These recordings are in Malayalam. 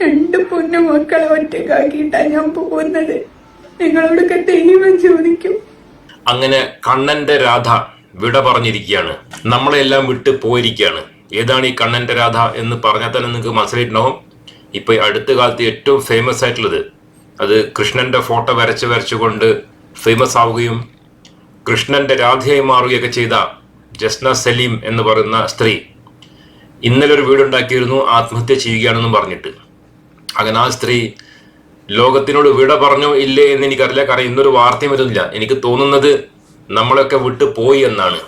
രണ്ട് പൊന്നു മക്കളെ ഒറ്റക്കാക്കിയിട്ടാ ഞാൻ പോകുന്നത്. നിങ്ങളോടൊക്കെ ദൈവം ചോദിക്കും. അങ്ങനെ കണ്ണന്റെ രാധ വിട പറഞ്ഞിരിക്കുകയാണ്. നമ്മളെല്ലാം വിട്ട് പോയിരിക്കുകയാണ്. ഏതാണ് ഈ കണ്ണന്റെ രാധ എന്ന് പറഞ്ഞാൽ തന്നെ നിങ്ങൾക്ക് മനസ്സിലായിട്ടുണ്ടാവും. ഇപ്പൊ അടുത്ത കാലത്ത് ഏറ്റവും ഫേമസ് ആയിട്ടുള്ളത് അത് കൃഷ്ണന്റെ ഫോട്ടോ വരച്ച് വരച്ചുകൊണ്ട് ഫേമസ് ആവുകയും കൃഷ്ണന്റെ രാധയായി മാറുകയൊക്കെ ചെയ്ത ജസ്ന സലീം എന്ന് പറയുന്ന സ്ത്രീ ഇന്നലെ ഒരു വീടുണ്ടാക്കിയിരുന്നു ആത്മഹത്യ ചെയ്യുകയാണെന്നും പറഞ്ഞിട്ട്. അങ്ങനെ ആ സ്ത്രീ ലോകത്തിനോട് വിട പറഞ്ഞോ ഇല്ലേ എന്ന് എനിക്കറിയില്ല. കാരണം ഇന്നൊരു വാർത്തയും വരുന്നില്ല. എനിക്ക് തോന്നുന്നത് നമ്മളൊക്കെ വിട്ടു പോയി എന്നാണ്.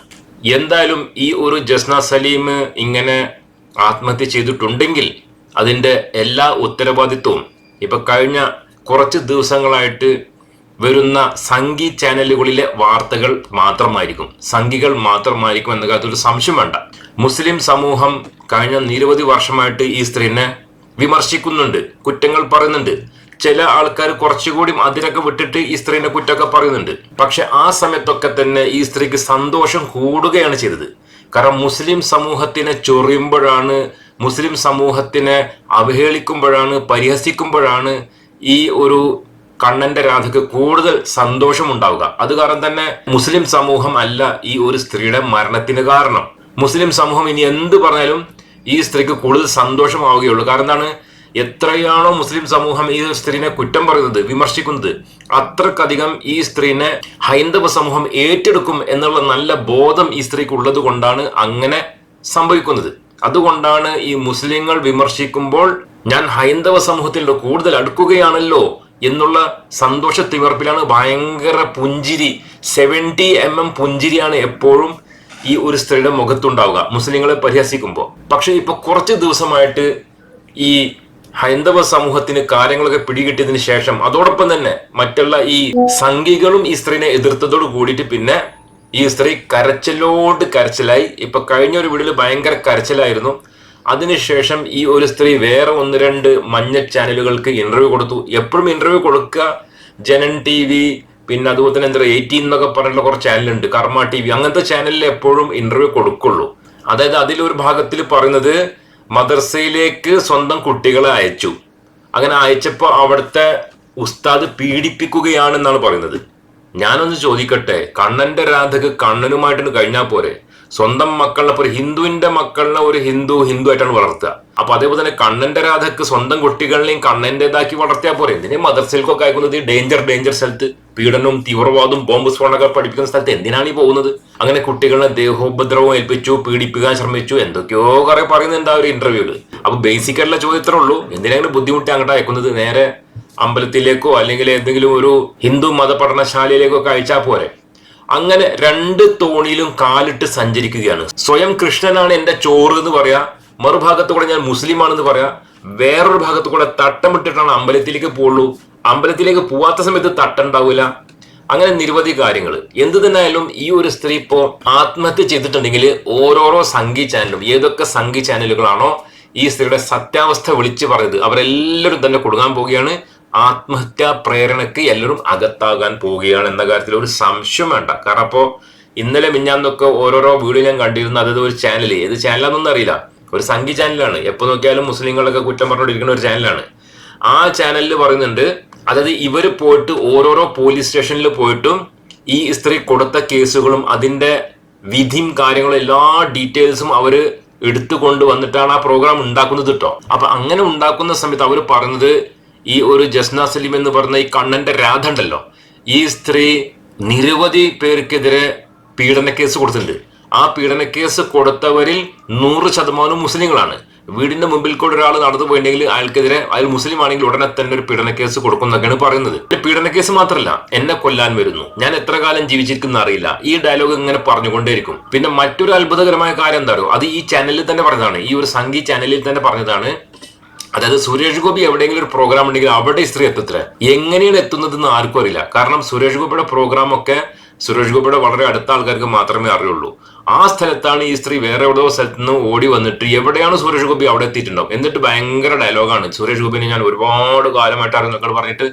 എന്തായാലും ഈ ഒരു ജസ്ന സലീം ഇങ്ങനെ ആത്മഹത്യ ചെയ്തിട്ടുണ്ടെങ്കിൽ അതിന്റെ എല്ലാ ഉത്തരവാദിത്വവും ഇപ്പൊ കഴിഞ്ഞ കുറച്ച് ദിവസങ്ങളായിട്ട് വരുന്ന സംഗി ചാനലുകളിലെ വാർത്തകൾ മാത്രമായിരിക്കും. സംഘികൾ മാത്രമായിരിക്കും എന്ന കാര്യത്തിൽ ഒരു സംശയം വേണ്ട. മുസ്ലിം സമൂഹം കഴിഞ്ഞ നിരവധി വർഷമായിട്ട് ഈ സ്ത്രീനെ വിമർശിക്കുന്നുണ്ട് കുറ്റങ്ങൾ പറയുന്നുണ്ട്. ചില ആൾക്കാർ കുറച്ചുകൂടി അതിനൊക്കെ വിട്ടിട്ട് ഈ സ്ത്രീനെ കുറ്റമൊക്കെ പറയുന്നുണ്ട്. പക്ഷെ ആ സമയത്തൊക്കെ തന്നെ ഈ സ്ത്രീക്ക് സന്തോഷം കൂടുകയാണ് ചെയ്തത്. കാരണം മുസ്ലിം സമൂഹത്തിനെ ചൊറിയുമ്പോഴാണ് മുസ്ലിം സമൂഹത്തിനെ അവഹേളിക്കുമ്പോഴാണ് പരിഹസിക്കുമ്പോഴാണ് ഈ ഒരു കണ്ണന്റെ രാധയ്ക്ക് കൂടുതൽ സന്തോഷമുണ്ടാവുക. അത് കാരണം തന്നെ മുസ്ലിം സമൂഹം അല്ല ഈ ഒരു സ്ത്രീയുടെ മരണത്തിന് കാരണം. മുസ്ലിം സമൂഹം ഇനി എന്ത് പറഞ്ഞാലും ഈ സ്ത്രീക്ക് കൂടുതൽ സന്തോഷമാവുകയുള്ളൂ. കാരണം എന്താണ്? എത്രയാണോ മുസ്ലിം സമൂഹം ഈ സ്ത്രീനെ കുറ്റം പറയുന്നത് വിമർശിക്കുന്നത് അത്രക്കധികം ഈ സ്ത്രീനെ ഹൈന്ദവ സമൂഹം ഏറ്റെടുക്കും എന്നുള്ള നല്ല ബോധം ഈ സ്ത്രീക്ക് ഉള്ളത് കൊണ്ടാണ് അങ്ങനെ സംഭവിക്കുന്നത്. അതുകൊണ്ടാണ് ഈ മുസ്ലിങ്ങൾ വിമർശിക്കുമ്പോൾ ഞാൻ ഹൈന്ദവ സമൂഹത്തിൽ കൂടുതൽ അടുക്കുകയാണല്ലോ എന്നുള്ള സന്തോഷ തിമർപ്പിലാണ് ഭയങ്കര പുഞ്ചിരി സെവന്റി എം എം പുഞ്ചിരിയാണ് എപ്പോഴും ഈ ഒരു സ്ത്രീയുടെ മുഖത്തുണ്ടാവുക. മുസ്ലിങ്ങളെ പരിഹസിക്കുമ്പോൾ. പക്ഷേ ഇപ്പൊ കുറച്ച് ദിവസമായിട്ട് ഈ ഹൈന്ദവ സമൂഹത്തിന് കാര്യങ്ങളൊക്കെ പിടികിട്ടിയതിന് ശേഷം അതോടൊപ്പം തന്നെ മറ്റുള്ള ഈ സംഘികളും ഈ സ്ത്രീനെ എതിർത്തതോട് കൂടിയിട്ട് പിന്നെ ഈ സ്ത്രീ കരച്ചിലോട് കരച്ചിലായി. ഇപ്പൊ കഴിഞ്ഞ ഒരു വീട്ടിൽ ഭയങ്കര കരച്ചിലായിരുന്നു. അതിനുശേഷം ഈ ഒരു സ്ത്രീ വേറെ ഒന്ന് രണ്ട് മഞ്ഞ ചാനലുകൾക്ക് ഇന്റർവ്യൂ കൊടുത്തു. എപ്പോഴും ഇന്റർവ്യൂ കൊടുക്കുക. ജനൻ ടി വി പിന്നെ അതുപോലെ തന്നെ എന്താ പറയുക എയ്റ്റീൻ എന്നൊക്കെ പറഞ്ഞിട്ടുള്ള കുറച്ച് ചാനലുണ്ട് കർമ്മ ടി വി അങ്ങനത്തെ ചാനലിൽ എപ്പോഴും ഇന്റർവ്യൂ കൊടുക്കുള്ളൂ. അതായത് അതിലൊരു ഭാഗത്തിൽ പറയുന്നത് മദർസയിലേക്ക് സ്വന്തം കുട്ടികളെ അയച്ചു. അങ്ങനെ അയച്ചപ്പോൾ അവിടുത്തെ ഉസ്താദ് പീഡിപ്പിക്കുകയാണെന്നാണ് പറയുന്നത്. ഞാനൊന്ന് ചോദിക്കട്ടെ കണ്ണന്റെ രാധക്ക് കണ്ണനുമായിട്ടൊന്ന് കഴിഞ്ഞാൽ പോരെ? സ്വന്തം മക്കളെ ഒരു ഹിന്ദുവിന്റെ മക്കളിനെ ഒരു ഹിന്ദു ഹിന്ദു ആയിട്ടാണ് വളർത്തുക. അപ്പൊ അതേപോലെ തന്നെ കണ്ണന്റെ രാധക്ക് സ്വന്തം കുട്ടികളെയും കണ്ണന്റേതാക്കി വളർത്തിയാൽ പോരെ? എന്തിനേ മദർസയിലേക്കൊക്കെ അയക്കുന്നത്? ഡേഞ്ചർ ഡേഞ്ചർ സ്ഥലത്ത്. പീഡനവും തീവ്രവാദവും ബോംബ് സ്ഫോടനമൊക്കെ പഠിപ്പിക്കുന്ന സ്ഥലത്ത് എന്തിനാണ് ഈ പോകുന്നത്? അങ്ങനെ കുട്ടികളെ ദേഹോപദ്രവം ഏൽപ്പിച്ചു പീഡിപ്പിക്കാൻ ശ്രമിച്ചു എന്തൊക്കെയോ കുറെ പറയുന്നുണ്ട് ആ ഒരു ഇന്റർവ്യൂൽ അപ്പൊ ബേസിക് ആയിട്ടുള്ള ചോദ്യത്രേ ഉള്ളൂ. എന്തിനാണ് ബുദ്ധിമുട്ടി അങ്ങോട്ട് അയക്കുന്നത്? നേരെ അമ്പലത്തിലേക്കോ അല്ലെങ്കിൽ എന്തെങ്കിലും ഒരു ഹിന്ദു മത പഠനശാലയിലേക്കോ ഒക്കെ അയച്ചാൽ പോരെ. അങ്ങനെ രണ്ട് തോണിയിലും കാലിട്ട് സഞ്ചരിക്കുകയാണ്. സ്വയം കൃഷ്ണനാണ് എന്റെ ചോറ് എന്ന് പറയാ. മറുഭാഗത്തു കൂടെ ഞാൻ മുസ്ലിം ആണെന്ന് പറയാ. വേറൊരു ഭാഗത്തു കൂടെ തട്ടമിട്ടിട്ടാണ് അമ്പലത്തിലേക്ക് പോകുള്ളൂ അമ്പലത്തിലേക്ക് പോവാത്ത സമയത്ത് തട്ടുണ്ടാവില്ല അങ്ങനെ നിരവധി കാര്യങ്ങൾ. എന്ത് തന്നെ ആയാലും ഈ ഒരു സ്ത്രീ ഇപ്പോൾ ആത്മഹത്യ ചെയ്തിട്ടുണ്ടെങ്കിൽ ഓരോരോ സംഗീ ചാനലും ഏതൊക്കെ സംഗീ ചാനലുകളാണോ ഈ സ്ത്രീയുടെ സത്യാവസ്ഥ വിളിച്ചു പറയുന്നത് അവരെല്ലാവരും തന്നെ കൊടുക്കാൻ പോവുകയാണ്. ആത്മഹത്യാ പ്രേരണയ്ക്ക് എല്ലാവരും അകത്താകാൻ പോവുകയാണ് എന്ന കാര്യത്തിൽ ഒരു സംശയം വേണ്ട. കാരണം അപ്പോൾ ഇന്നലെ മിഞ്ഞാന്നൊക്കെ ഓരോരോ വീഡിയോ ഞാൻ കണ്ടിരുന്നു. അതായത് ഒരു ചാനൽ ഏത് ചാനലാണെന്നൊന്നും അറിയില്ല. ഒരു സംഗീ ചാനലാണ്. എപ്പോൾ നോക്കിയാലും മുസ്ലിങ്ങളൊക്കെ കുറ്റം പറഞ്ഞുകൊണ്ടിരിക്കുന്ന ഒരു ചാനലാണ്. ആ ചാനലിൽ പറയുന്നുണ്ട് അതായത് ഇവർ പോയിട്ട് ഓരോരോ പോലീസ് സ്റ്റേഷനിൽ പോയിട്ടും ഈ സ്ത്രീ കൊടുത്ത കേസുകളും അതിന്റെ വിധിയും കാര്യങ്ങളും എല്ലാ ഡീറ്റെയിൽസും അവർ എടുത്തുകൊണ്ട് വന്നിട്ടാണ് ആ പ്രോഗ്രാം ഉണ്ടാക്കുന്നത് കേട്ടോ അപ്പൊ അങ്ങനെ ഉണ്ടാക്കുന്ന സമയത്ത് അവർ പറഞ്ഞത് ഈ ഒരു ജസ്ന സലീം എന്ന് പറഞ്ഞ ഈ കണ്ണന്റെ രാധ ഉണ്ടല്ലോ. ഈ സ്ത്രീ നിരവധി പേർക്കെതിരെ പീഡന കേസ് കൊടുത്തിട്ടുണ്ട്. ആ പീഡന കേസ് കൊടുത്തവരിൽ നൂറ് ശതമാനം മുസ്ലിങ്ങളാണ്. വീടിന്റെ മുമ്പിൽ കൂടെ ഒരാൾ നടന്നു പോയിട്ടുണ്ടെങ്കിൽ അയാൾക്കെതിരെ അയാൾ മുസ്ലിം ആണെങ്കിൽ ഉടനെ തന്നെ ഒരു പീഡന കേസ് കൊടുക്കുന്നൊക്കെയാണ് പറയുന്നത്. ഇത് പീഡന കേസ് മാത്രമല്ല എന്നെ കൊല്ലാൻ വരുന്നു. ഞാൻ എത്ര കാലം ജീവിച്ചിരിക്കുന്ന അറിയില്ല ഈ ഡയലോഗ് ഇങ്ങനെ പറഞ്ഞുകൊണ്ടേയിരിക്കും. പിന്നെ മറ്റൊരു അത്ഭുതകരമായ കാര്യം എന്താ അത് ഈ ചാനലിൽ തന്നെ പറഞ്ഞതാണ്. ഈ ഒരു സംഗീത ചാനലിൽ തന്നെ പറഞ്ഞതാണ്. അതായത് സുരേഷ് ഗോപി എവിടെയെങ്കിലും ഒരു പ്രോഗ്രാം ഉണ്ടെങ്കിൽ അവിടെ സ്ത്രീ എത്തത്തില്ല. എങ്ങനെയാണ് എത്തുന്നതെന്ന് ആർക്കും അറിയില്ല. കാരണം സുരേഷ് ഗോപിയുടെ പ്രോഗ്രാം ഒക്കെ സുരേഷ് ഗോപിയുടെ വളരെ അടുത്ത ആൾക്കാർക്ക് മാത്രമേ അറിയുള്ളൂ. ആ സ്ഥലത്താണ് ഈ സ്ത്രീ വേറെ എവിടെയോ സ്ഥലത്ത് നിന്ന് ഓടി വന്നിട്ട് എവിടെയാണ് സുരേഷ് ഗോപി അവിടെ എത്തിയിട്ടുണ്ടാവും? എന്നിട്ട് ഭയങ്കര ഡയലോഗാണ് സുരേഷ് ഗോപിനെ ഞാൻ ഒരുപാട് കാലമായിട്ട് അറിയുന്നൊക്കെ പറഞ്ഞിട്ട്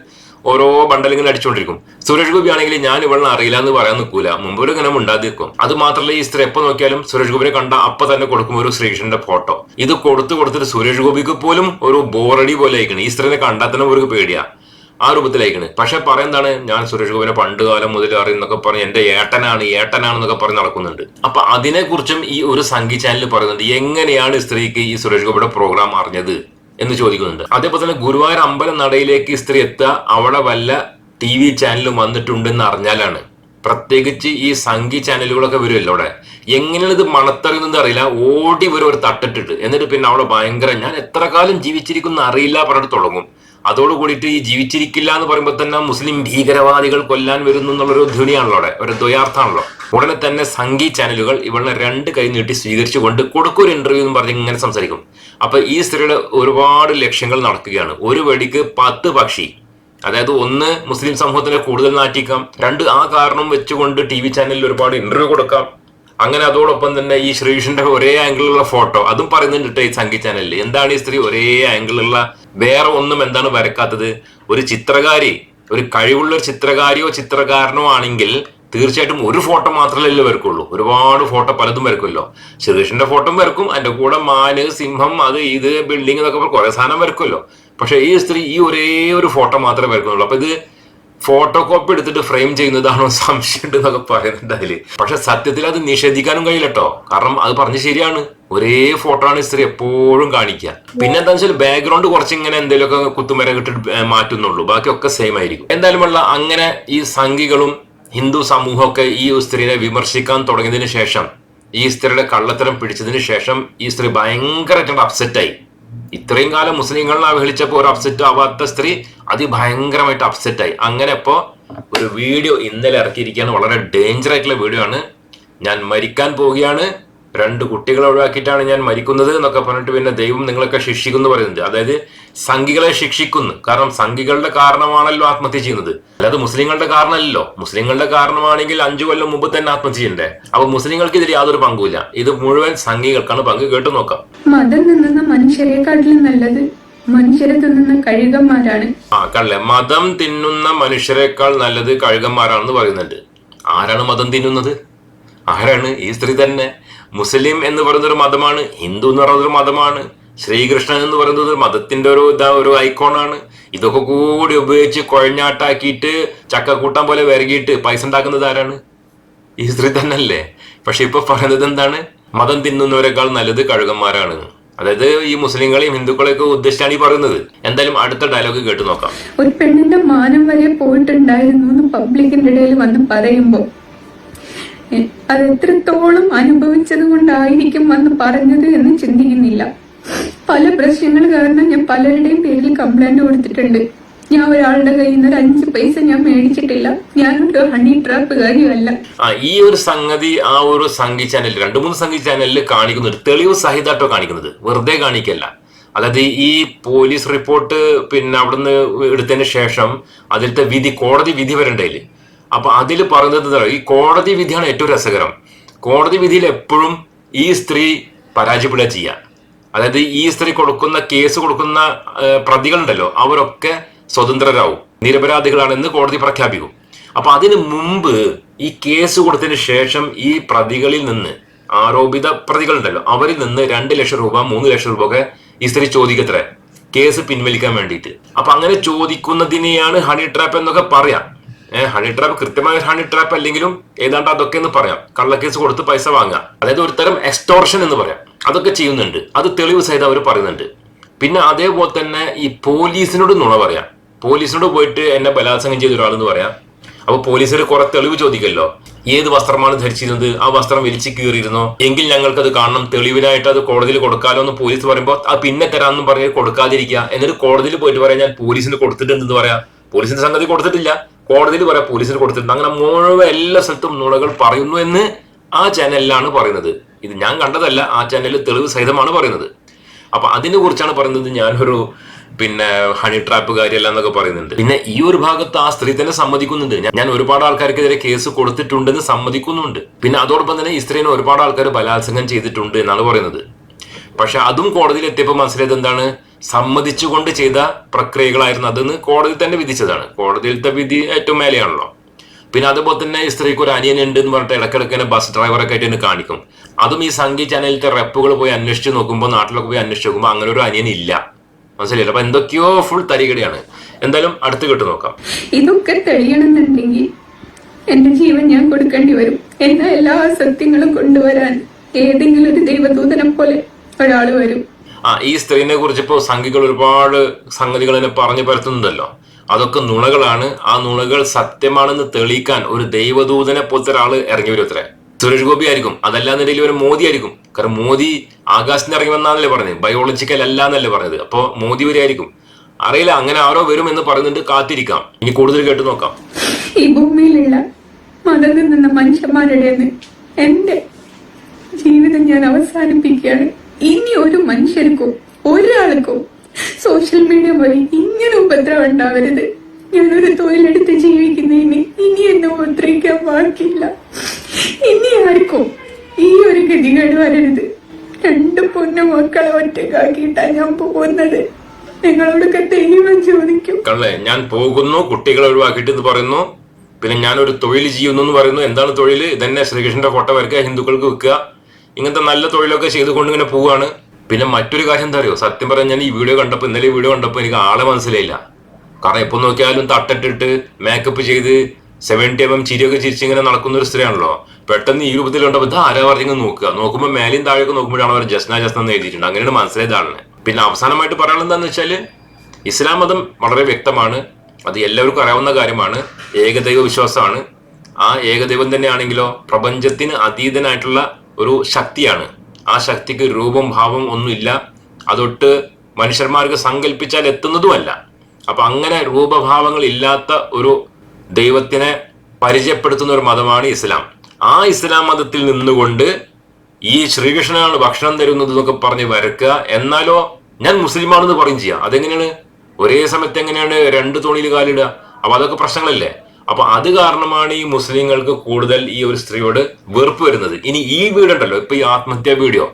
ഓരോ ബണ്ടലിങ്ങനെ അടിച്ചുകൊണ്ടിരിക്കും. സുരേഷ് ഗോപി ആണെങ്കിൽ ഞാൻ ഇവളെ അറിയില്ല എന്ന് പറയാൻ നിൽക്കൂല. മുമ്പ് ഒരു ഇങ്ങനെ ഉണ്ടാതിരിക്കും അത് മാത്രമല്ല ഈ സ്ത്രീ എപ്പോ നോക്കിയാലും സുരേഷ് ഗോപിനെ കണ്ട അപ്പൊ തന്നെ കൊടുക്കും ഒരു ശ്രീകൃഷ്ണന്റെ ഫോട്ടോ ഇത് കൊടുത്ത് കൊടുത്തിട്ട് സുരേഷ് ഗോപിക്ക് പോലും ഒരു ബോറടി പോലെ ആയിരിക്കണം ഈ സ്ത്രീനെ കണ്ടാൽ തന്നെ ഒരു പേടിയാ. ആ രൂപത്തിലേക്കാണ്. പക്ഷെ പറയുന്നതാണ് ഞാൻ സുരേഷ് ഗോപിനെ പണ്ട് കാലം മുതൽ അറിയുന്നൊക്കെ പറഞ്ഞ് എന്റെ ഏട്ടനാണ് ഏട്ടനാണെന്നൊക്കെ പറഞ്ഞ് നടക്കുന്നുണ്ട്. അപ്പൊ അതിനെ കുറിച്ചും ഈ ഒരു സംഗീത ചാനൽ പറയുന്നുണ്ട് എങ്ങനെയാണ് സ്ത്രീക്ക് ഈ സുരേഷ് ഗോപിയുടെ പ്രോഗ്രാം അറിഞ്ഞത്? എന്ന് ചോദിക്കുന്നുണ്ട്. അതേപോലെ തന്നെ ഗുരുവായൂർ അമ്പലം നടയിലേക്ക് സ്ത്രീ എത്തുക അവിടെ വല്ല ടി വി ചാനലും വന്നിട്ടുണ്ടെന്ന് അറിഞ്ഞാലാണ്. പ്രത്യേകിച്ച് ഈ സംഗീത ചാനലുകളൊക്കെ വരുമല്ലോ അവിടെ. എങ്ങനെയാണ് ഇത് മണത്തറിയുന്നത് അറിയില്ല. ഓടി വരും ഒരു തട്ടിട്ടിട്ട്. എന്നിട്ട് പിന്നെ അവിടെ ഭയങ്കര ഞാൻ എത്ര കാലം ജീവിച്ചിരിക്കുന്ന അറിയില്ല പറഞ്ഞിട്ട് തുടങ്ങും. അതോട് കൂടിയിട്ട് ഈ ജീവിച്ചിരിക്കില്ല എന്ന് പറയുമ്പോൾ തന്നെ മുസ്ലിം ഭീകരവാദികൾ കൊല്ലാൻ വരുന്നു എന്നുള്ളൊരു ധ്വനിയാണല്ലോ അവിടെ ഒരു ദ്വയാർത്ഥാണല്ലോ ഉടനെ തന്നെ സംഗീ ചാനലുകൾ ഇവളെ രണ്ട് കൈ നീട്ടി സ്വീകരിച്ചുകൊണ്ട് കൊടുക്കൊരു ഇന്റർവ്യൂ എന്ന് പറഞ്ഞ് ഇങ്ങനെ സംസാരിക്കും. അപ്പൊ ഈ സ്ത്രീയുടെ ഒരുപാട് ലക്ഷ്യങ്ങൾ നടക്കുകയാണ്. ഒരു വെടിക്ക് പത്ത് പക്ഷി അതായത് ഒന്ന് മുസ്ലിം സമൂഹത്തിനെ കൂടുതൽ നാറ്റിക്കാം രണ്ട് ആ കാരണം വെച്ചുകൊണ്ട് ടി വി ചാനലിൽ ഒരുപാട് ഇന്റർവ്യൂ കൊടുക്കാം അങ്ങനെ അതോടൊപ്പം തന്നെ ഈ ശ്രീകൃഷ്ണന്റെ ഒരേ ആംഗിളിലുള്ള ഫോട്ടോ അതും പറയുന്നുണ്ട് ഈ സംഗീത ചാനലിൽ എന്താണ് ഈ സ്ത്രീ ഒരേ ആംഗിളിലുള്ള വേറെ ഒന്നും എന്താണ് വരക്കാത്തത്? ഒരു ചിത്രകാരി ഒരു കഴിവുള്ള ഒരു ചിത്രകാരിയോ ചിത്രകാരനോ ആണെങ്കിൽ തീർച്ചയായിട്ടും ഒരു ഫോട്ടോ മാത്രമല്ലേ വരക്കുള്ളൂ. ഒരുപാട് ഫോട്ടോ പലതും വരക്കുമല്ലോ. ശ്രീകൃഷ്ണന്റെ ഫോട്ടോ വരക്കും അതിന്റെ കൂടെ മാന് സിംഹം അത് ഇത് ബിൽഡിംഗ് എന്നൊക്കെ കുറെ സാധനം വരക്കുമല്ലോ. പക്ഷെ ഈ സ്ത്രീ ഈ ഒരേ ഒരു ഫോട്ടോ മാത്രമേ വരക്കുന്നുള്ളൂ. അപ്പൊ ഇത് ഫോട്ടോ കോപ്പി എടുത്തിട്ട് ഫ്രെയിം ചെയ്യുന്നതാണോ സംശയമുണ്ട് എന്നൊക്കെ പറയുന്നുണ്ട് അതിൽ. പക്ഷെ സത്യത്തിൽ അത് നിഷേധിക്കാനും കഴിയില്ല കേട്ടോ കാരണം അത് പറഞ്ഞ് ശരിയാണ്. ഒരേ ഫോട്ടോ ആണ് സ്ത്രീ എപ്പോഴും കാണിക്കുക. പിന്നെ എന്താ വെച്ചാൽ ബാക്ക്ഗ്രൗണ്ട് കുറച്ച് ഇങ്ങനെ എന്തെങ്കിലുമൊക്കെ കുത്തുമര കിട്ടിട്ട് മാറ്റുന്നുള്ളൂ. ബാക്കിയൊക്കെ സെയിം ആയിരിക്കും. എന്തായാലും ഉള്ള അങ്ങനെ ഈ സംഘികളും ഹിന്ദു സമൂഹമൊക്കെ ഈ സ്ത്രീനെ വിമർശിക്കാൻ തുടങ്ങിയതിന് ശേഷം ഈ സ്ത്രീയുടെ കള്ളത്തരം പിടിച്ചതിന് ശേഷം ഈ സ്ത്രീ ഭയങ്കരമായിട്ട് അപ്സെറ്റായി ഇത്രയും കാലം മുസ്ലിങ്ങളെ അവഹേളിച്ചപ്പോൾ ഒരു അപ്സെറ്റ് ആവാത്ത സ്ത്രീ അതിഭയങ്കരമായിട്ട് അപ്സെറ്റ് ആയി. അങ്ങനെ ഇപ്പോ ഒരു വീഡിയോ ഇന്നലെ ഇറക്കിയിരിക്കുകയാണ്. വളരെ ഡേഞ്ചർ ആയിട്ടുള്ള വീഡിയോ ആണ്. ഞാൻ മരിക്കാൻ പോവുകയാണ്. രണ്ട് കുട്ടികളെ ഒഴിവാക്കിയിട്ടാണ് ഞാൻ മരിക്കുന്നത് എന്നൊക്കെ പറഞ്ഞിട്ട് പിന്നെ ദൈവം നിങ്ങളൊക്കെ ശിക്ഷിക്കുന്നു പറയുന്നുണ്ട്. അതായത് സംഘികളെ ശിക്ഷിക്കുന്നു. കാരണം സംഘികളുടെ കാരണമാണല്ലോ ആത്മഹത്യ ചെയ്യുന്നത്. അല്ലാതെ മുസ്ലിങ്ങളുടെ കാരണമല്ലോ മുസ്ലിങ്ങളുടെ കാരണമാണെങ്കിൽ അഞ്ചു കൊല്ലം മുമ്പ് തന്നെ ആത്മഹത്യ ചെയ്യണ്ടേ? അപ്പൊ മുസ്ലിങ്ങൾക്ക് ഇതിൽ യാതൊരു പങ്കുമില്ല. ഇത് മുഴുവൻ സംഘികൾക്കാണ് പങ്ക്. കേട്ടു നോക്കാം. മതം നിന്നുന്ന മനുഷ്യരെക്കാട്ടിലും നല്ലത് മനുഷ്യരെ തിന്നുന്ന കഴുകന്മാരാണ്. ആ കള്ളെ മതം തിന്നുന്ന മനുഷ്യരെക്കാൾ നല്ലത് കഴുകന്മാരാണെന്ന് പറയുന്നുണ്ട്. ആരാണ് മതം തിന്നുന്നത്? ആരാണ്? ഈ സ്ത്രീ തന്നെ. മുസ്ലിം എന്ന് പറയുന്ന ഒരു മതമാണ് ഹിന്ദു എന്ന് പറയുന്നൊരു മതമാണ് ശ്രീകൃഷ്ണൻ എന്ന് പറയുന്നത് മതത്തിന്റെ ഒരു ഇതാ ഒരു ഐക്കോണാണ്. ഇതൊക്കെ കൂടി ഉപയോഗിച്ച് കുഴഞ്ഞാട്ടാക്കിയിട്ട് ചക്കക്കൂട്ടം പോലെ വിരകിയിട്ട് പൈസ ഉണ്ടാക്കുന്നത് ആരാണ്? ഈ സ്ത്രീ തന്നെയല്ലേ? പക്ഷെ ഇപ്പൊ പറയുന്നത് എന്താണ്? മതം തിന്നുന്നവരെക്കാൾ നല്ലത് കഴുകന്മാരാണ്. അതായത് ഈ മുസ്ലിങ്ങളെയും ഹിന്ദുക്കളെയൊക്കെ ഉദ്ദേശിച്ചാണ് ഈ പറയുന്നത്. എന്തായാലും അടുത്ത ഡയലോഗ് കേട്ടു നോക്കാം. ഒരു പെണ്ണിന്റെ മാനം വരെ പോയിട്ടുണ്ടായിരുന്നു പബ്ലിക്കിന്റെ ഇടയിൽ വന്ന് പറയുമ്പോ എ, അത് എത്രത്തോളം അനുഭവിച്ചത് കൊണ്ടായിരിക്കും വന്ന് പറഞ്ഞത് എന്ന് ചിന്തിക്കുന്നില്ല. പല പ്രശ്നങ്ങൾ കാരണം ഞാൻ പലരുടെയും പേരിൽ കംപ്ലൈന്റ് കൊടുത്തിട്ടുണ്ട്. ഞാൻ ഒരാളുടെ കയ്യിൽ നിന്ന് ഒരു അഞ്ച് പൈസ ഞാൻ മേടിച്ചിട്ടില്ല. ഞാൻ ഒരു ഹണി ട്രാപ്പുകാരിയല്ല ആ ഈ ഒരു സംഗതി ആ ഒരു സംഗീത ചാനൽ രണ്ടു മൂന്ന് സംഗീത ചാനലിൽ കാണിക്കുന്ന ഒരു തെളിവ് സഹിതാട്ടോ കാണിക്കുന്നത്. വെറുതെ കാണിക്കല്ല. അതായത് ഈ പോലീസ് റിപ്പോർട്ട് പിന്നെ അവിടുന്ന് എടുത്തതിന് ശേഷം അതിലത്തെ വിധി കോടതി വിധി വരണ്ടേൽ അപ്പൊ അതിൽ പറയുന്നത് ഈ കോടതി വിധിയാണ് ഏറ്റവും രസകരം. കോടതി വിധിയിൽ എപ്പോഴും ഈ സ്ത്രീ പരാജയപ്പെടുക ചെയ്യുക അതായത് ഈ സ്ത്രീ കൊടുക്കുന്ന കേസ് കൊടുക്കുന്ന പ്രതികളുണ്ടല്ലോ അവരൊക്കെ സ്വതന്ത്രരാകും നിരപരാധികളാണെന്ന് കോടതി പ്രഖ്യാപിക്കും. അപ്പൊ അതിന് മുമ്പ് ഈ കേസ് കൊടുത്തതിന് ശേഷം ഈ പ്രതികളിൽ നിന്ന് ആരോപിത പ്രതികളുണ്ടല്ലോ അവരിൽ നിന്ന് രണ്ട് ലക്ഷം രൂപ മൂന്ന് ലക്ഷം രൂപ ഒക്കെ ഈ സ്ത്രീ ചോദിക്കത്രേ കേസ് പിൻവലിക്കാൻ വേണ്ടിയിട്ട്. അപ്പൊ അങ്ങനെ ചോദിക്കുന്നതിനെയാണ് ഹണി ട്രാപ്പ് എന്നൊക്കെ പറയാം. ഹണി ട്രാപ്പ് കൃത്യമായ ഹണി ട്രാപ്പ് അല്ലെങ്കിലും ഏതാണ്ട് അതൊക്കെ എന്ന് പറയാം. കള്ളക്കേസ് കൊടുത്ത് പൈസ വാങ്ങുക. അതായത് ഒരു തരം എക്സ്റ്റോർഷൻ എന്ന് പറയാം. അതൊക്കെ ചെയ്യുന്നുണ്ട്. അത് തെളിവ് സഹിതം അവർ പറയുന്നുണ്ട്. പിന്നെ അതേപോലെ തന്നെ ഈ പോലീസിനോട് നുണ പറയാം. പോലീസിനോട് പോയിട്ട് എന്നെ ബലാത്സംഗം ചെയ്ത ഒരാളെന്ന് പറയാം. അപ്പൊ പോലീസിൽ കുറെ തെളിവ് ചോദിക്കല്ലോ. ഏത് വസ്ത്രമാണ് ധരിച്ചിരുന്നത്? ആ വസ്ത്രം വലിച്ചു കീറിയിരുന്നോ? എങ്കിൽ ഞങ്ങൾക്ക് അത് കാണണം. തെളിവിനായിട്ട് അത് കോടതിയിൽ കൊടുക്കാലോ എന്ന് പോലീസ് പറയുമ്പോൾ ആ പിന്നെ തരാമെന്ന് പറഞ്ഞ് കൊടുക്കാതിരിക്കുക. എന്നിട്ട് കോടതിയിൽ പോയിട്ട് പറയാം ഞാൻ പോലീസിന് കൊടുത്തിട്ടുണ്ടെന്ന് പറയാം. പോലീസിന്റെ സംഗതി കൊടുത്തിട്ടില്ല. കോടതിയിൽ വരെ പോലീസിന് കൊടുത്തിട്ടുണ്ട്. അങ്ങനെ മുഴുവൻ എല്ലാ സ്ഥലത്തും നുണകൾ പറയുന്നു എന്ന് ആ ചാനലിലാണ് പറയുന്നത്. ഇത് ഞാൻ കണ്ടതല്ല ആ ചാനലിൽ തെളിവ് സഹിതമാണ് പറയുന്നത്. അപ്പൊ അതിനെ കുറിച്ചാണ് പറയുന്നത് ഞാനൊരു പിന്നെ ഹണി ട്രാപ്പ് കാര്യമല്ല എന്നൊക്കെ പറയുന്നുണ്ട്. പിന്നെ ഈ ഒരു ഭാഗത്ത് ആ സ്ത്രീ തന്നെ സമ്മതിക്കുന്നുണ്ട്. ഞാൻ ഒരുപാട് ആൾക്കാർക്കെതിരെ കേസ് കൊടുത്തിട്ടുണ്ടെന്ന് സമ്മതിക്കുന്നുണ്ട്. പിന്നെ അതോടൊപ്പം തന്നെ ഈ സ്ത്രീനെ ഒരുപാട് ആൾക്കാർ ബലാത്സംഗം ചെയ്തിട്ടുണ്ട് എന്നാണ് പറയുന്നത്. പക്ഷെ അതും കോടതിയിൽ എത്തിയപ്പോൾ മനസ്സിലായത് എന്താണ്? സമ്മതിച്ചുകൊണ്ട് ചെയ്ത പ്രക്രിയകളായിരുന്നു അതെന്ന് കോടതി തന്നെ വിധിച്ചതാണ്. കോടതിയിലത്തെ വിധി ഏറ്റവും മേലെയാണല്ലോ. പിന്നെ അതുപോലെ തന്നെ ഈ സ്ത്രീക്ക് ഒരു അനിയൻ ഉണ്ട് എന്ന് പറഞ്ഞിട്ട് ഇടയ്ക്കിടയ്ക്ക് തന്നെ ബസ് ഡ്രൈവറൊക്കെ ആയിട്ട് എന്നെ കാണിക്കും. അതും ഈ സംഗീത ചാനലിലത്തെ റെപ്പുകൾ പോയി അന്വേഷിച്ച് നോക്കുമ്പോൾ നാട്ടിലൊക്കെ പോയി അന്വേഷിച്ച് നോക്കുമ്പോൾ അങ്ങനെ ഒരു അനിയൻ ഇല്ല. മനസ്സിലായില്ല? അപ്പൊ എന്തൊക്കെയോ ഫുൾ തരികടയാണ്. എന്തായാലും അടുത്ത് കേട്ട് നോക്കാം. ഇതൊക്കെ തെളിയണമെന്നുണ്ടെങ്കിൽ എന്റെ ജീവൻ ഞാൻ കൊടുക്കേണ്ടി വരും. എന്നാ എല്ലാ സത്യങ്ങളും കൊണ്ടുവരാൻ ഏതെങ്കിലും ഒരു ദൈവദൂതനെ പോലെ ഒരാൾ വരും. ആ ഈ സ്ത്രീനെ കുറിച്ച് ഇപ്പോൾ സംഘികൾ ഒരുപാട് സംഗതികൾ തന്നെ പറഞ്ഞു പരത്തുന്നുണ്ടല്ലോ. അതൊക്കെ നുണകളാണ്. ആ നുണകൾ സത്യമാണെന്ന് തെളിയിക്കാൻ ഒരു ദൈവദൂതനെ പോലത്തെ ഒരാൾ ഇറങ്ങി വരും അത്രേ. സുരേഷ് ഗോപി ആയിരിക്കും. അതല്ലാന്നുണ്ടെങ്കിൽ ഒരു മോദി ആയിരിക്കും. കാരണം മോദി ആകാശത്തിന് ഇറങ്ങി വന്നാന്നല്ലേ പറഞ്ഞത്. ബയോളജിക്കൽ അല്ല എന്നല്ലേ പറഞ്ഞത്. അപ്പോ മോദി വരെയായിരിക്കും അറിയില്ല അങ്ങനെ ആരോ വരും എന്ന് പറയുന്നുണ്ട്. കാത്തിരിക്കാം. ഇനി കൂടുതൽ കേട്ട് നോക്കാം. ഈ ഭൂമിയിലുള്ള മതത്തിൽ നിന്ന മനുഷ്യന്മാരുടെ എന്റെ ജീവിതം ഞാൻ അവസാനിപ്പിക്കുകയാണ്. ഇനി ഒരു മനുഷ്യർക്കോ ഒരാൾക്കോ സോഷ്യൽ മീഡിയ വഴി ഇങ്ങനെ ഉപദ്രവം ഉണ്ടാവരുത്. ഞാനൊരു തൊഴിലെടുത്ത് ജീവിക്കുന്നതിന് ഇനി എന്നെ ഉപദ്രവിക്കാൻ ബാക്കിയില്ല ഇനി ആർക്കും ഈ ഒരു ഗതികേട് വരരുത്. രണ്ട് പൊന്ന മക്കളെ ഒറ്റക്കാക്കിയിട്ടാ ഞാൻ പോകുന്നത്. നിങ്ങളോടൊക്കെ ദൈവം ചോദിക്കും. കള്ളെ ഞാൻ പോകുന്നു കുട്ടികളെ ഒഴിവാക്കിയിട്ട് പറയുന്നു. പിന്നെ ഞാനൊരു തൊഴിൽ ചെയ്യുന്നു എന്ന് പറയുന്നു. എന്താണ് തൊഴിൽ ഇതന്നെ ശ്രീകൃഷ്ണന്റെ ഫോട്ടോ വരയ്ക്കുക ഹിന്ദുക്കൾക്ക് വെക്കുക. ഇങ്ങനത്തെ നല്ല തൊഴിലൊക്കെ ചെയ്തുകൊണ്ട് ഇങ്ങനെ പോവാണ്. പിന്നെ മറ്റൊരു കാര്യം എന്താ അറിയോ? സത്യം പറഞ്ഞാൽ ഈ വീഡിയോ കണ്ടപ്പോൾ ഇന്നലെ വീഡിയോ കണ്ടപ്പോൾ എനിക്ക് ആളെ മനസ്സിലായില്ല. കാരണം എപ്പോൾ നോക്കിയാലും തട്ടിട്ടിട്ട് മേക്കപ്പ് ചെയ്ത് സെവന്റി എം എം ചിരിയൊക്കെ ചിരിച്ച് ഇങ്ങനെ നടക്കുന്ന ഒരു സ്ത്രീയാണല്ലോ. പെട്ടെന്ന് ഈ രൂപത്തിൽ കണ്ടപ്പോൾ ഇത് ആരാ പറഞ്ഞെങ്കിൽ നോക്കുക? നോക്കുമ്പോൾ മേലെയും താഴെയൊക്കെ നോക്കുമ്പോഴാണ് അവർ ജസ്ന ജസ്ന എന്ന് എഴുതിയിട്ടുണ്ട്. അങ്ങനെയാണ് മനസ്സിലായതാണ് പിന്നെ അവസാനമായിട്ട് പറയാനുള്ളത് എന്താണെന്ന് വെച്ചാൽ ഇസ്ലാം മതം വളരെ വ്യക്തമാണ്. അത് എല്ലാവർക്കും അറിയാവുന്ന കാര്യമാണ്. ഏകദൈവ വിശ്വാസമാണ്. ആ ഏകദൈവം തന്നെയാണെങ്കിലോ പ്രപഞ്ചത്തിന് അതീതനായിട്ടുള്ള ഒരു ശക്തിയാണ്. ആ ശക്തിക്ക് രൂപം ഭാവം ഒന്നുമില്ല. അതൊട്ട് മനുഷ്യന്മാർക്ക് സങ്കല്പിച്ചാൽ എത്തുന്നതുമല്ല. അപ്പൊ അങ്ങനെ രൂപഭാവങ്ങൾ ഇല്ലാത്ത ഒരു ദൈവത്തിനെ പരിചയപ്പെടുത്തുന്ന ഒരു മതമാണ് ഇസ്ലാം. ആ ഇസ്ലാം മതത്തിൽ നിന്നുകൊണ്ട് ഈ ശ്രീകൃഷ്ണനാണ് ഭക്ഷണം തരുന്നത് എന്നൊക്കെ പറഞ്ഞ് വരക്കുക. എന്നാലോ ഞാൻ മുസ്ലിമാണെന്ന് പറയും ചെയ്യാം. അതെങ്ങനെയാണ്? ഒരേ സമയത്ത് എങ്ങനെയാണ് രണ്ട് തോണിയിൽ കാലിടുക? അപ്പൊ അതൊക്കെ പ്രശ്നങ്ങളല്ലേ? അപ്പൊ അത് കാരണമാണ് ഈ മുസ്ലിങ്ങൾക്ക് കൂടുതൽ ഈ ഒരു സ്ത്രീയോട് വെറുപ്പ് വരുന്നത്. ഇനി ഈ വീഡിയോ ഉണ്ടല്ലോ ഇപ്പൊ ഈ ആത്മഹത്യാ വീഡിയോ.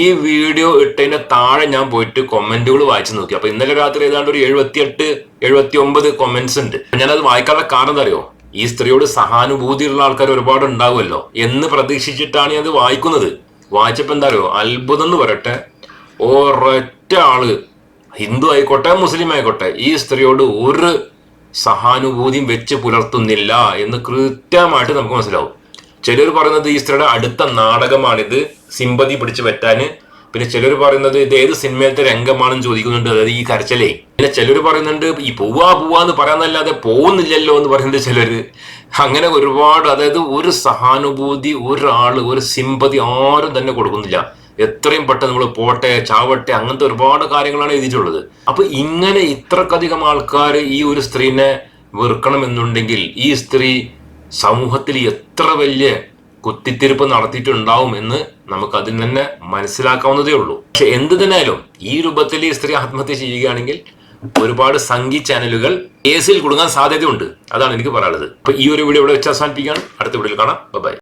ഈ വീഡിയോ ഇട്ടതിന്റെ താഴെ ഞാൻ പോയിട്ട് കൊമന്റുകൾ വായിച്ചു നോക്കി. അപ്പൊ ഇന്നലെ രാത്രി ഏതാണ്ട് ഒരു എഴുപത്തിയെട്ട് എഴുപത്തി ഒമ്പത് കൊമന്റ്സ് ഉണ്ട്. ഞാനത് വായിക്കാനുള്ള കാരണം എന്താ അറിയോ ഈ സ്ത്രീയോട് സഹാനുഭൂതിയുള്ള ആൾക്കാർ ഒരുപാട് ഉണ്ടാവുമല്ലോ എന്ന് പ്രതീക്ഷിച്ചിട്ടാണ് ഞാൻ അത് വായിക്കുന്നത്. വായിച്ചപ്പോ എന്താ അറിയോ? അത്ഭുതം എന്ന് പറയട്ടെ. ഒരൊറ്റ ആൾ ഹിന്ദു ആയിക്കോട്ടെ മുസ്ലിം ആയിക്കോട്ടെ ഈ സ്ത്രീയോട് ഒരു സഹാനുഭൂതിയും വെച്ച് പുലർത്തുന്നില്ല എന്ന് കൃത്യമായിട്ട് നമുക്ക് മനസ്സിലാവും. ചിലർ പറയുന്നത് ഈ സ്ത്രീയുടെ അടുത്ത നാടകമാണിത്. സിമ്പതി പിടിച്ചു പറ്റാന് പിന്നെ ചിലർ പറയുന്നത് ഇത് ഏത് സിനിമയിലത്തെ രംഗമാണെന്ന് ചോദിക്കുന്നുണ്ട്. അതായത് ഈ കരച്ചലേ. പിന്നെ ചിലർ പറയുന്നുണ്ട് ഈ പോവാ പോവാന്ന് പറയാന്നല്ലാതെ പോകുന്നില്ലല്ലോ എന്ന് പറയുന്നുണ്ട് ചിലര് അങ്ങനെ ഒരുപാട് അതായത് ഒരു സഹാനുഭൂതി ഒരാൾ ഒരു സിമ്പതി ആരും തന്നെ കൊടുക്കുന്നില്ല. എത്രയും പെട്ടെന്ന് നമ്മൾ പോട്ടെ ചാവട്ടെ അങ്ങനത്തെ ഒരുപാട് കാര്യങ്ങളാണ് എഴുതിയിട്ടുള്ളത്. അപ്പൊ ഇങ്ങനെ ഇത്രക്കധികം ആൾക്കാർ ഈ ഒരു സ്ത്രീനെ വെറുക്കണമെന്നുണ്ടെങ്കിൽ ഈ സ്ത്രീ സമൂഹത്തിൽ എത്ര വലിയ കുത്തിത്തിരിപ്പ് നടത്തിയിട്ടുണ്ടാവും എന്ന് നമുക്ക് അതിൽ തന്നെ മനസ്സിലാക്കാവുന്നതേ ഉള്ളൂ. പക്ഷെ എന്ത് തന്നെയാലും ഈ രൂപത്തിൽ ഈ സ്ത്രീ ആത്മഹത്യ ചെയ്യുകയാണെങ്കിൽ ഒരുപാട് സംഗീത ചാനലുകൾ കേസിൽ കുടുങ്ങാൻ സാധ്യതയുണ്ട്. അതാണ് എനിക്ക് പറയാനുള്ളത്. അപ്പൊ ഈ ഒരു വീഡിയോ ഇവിടെ വെച്ച് അവസാനിപ്പിക്കുകയാണ്. അടുത്ത വീഡിയോയിൽ കാണാം. ബൈ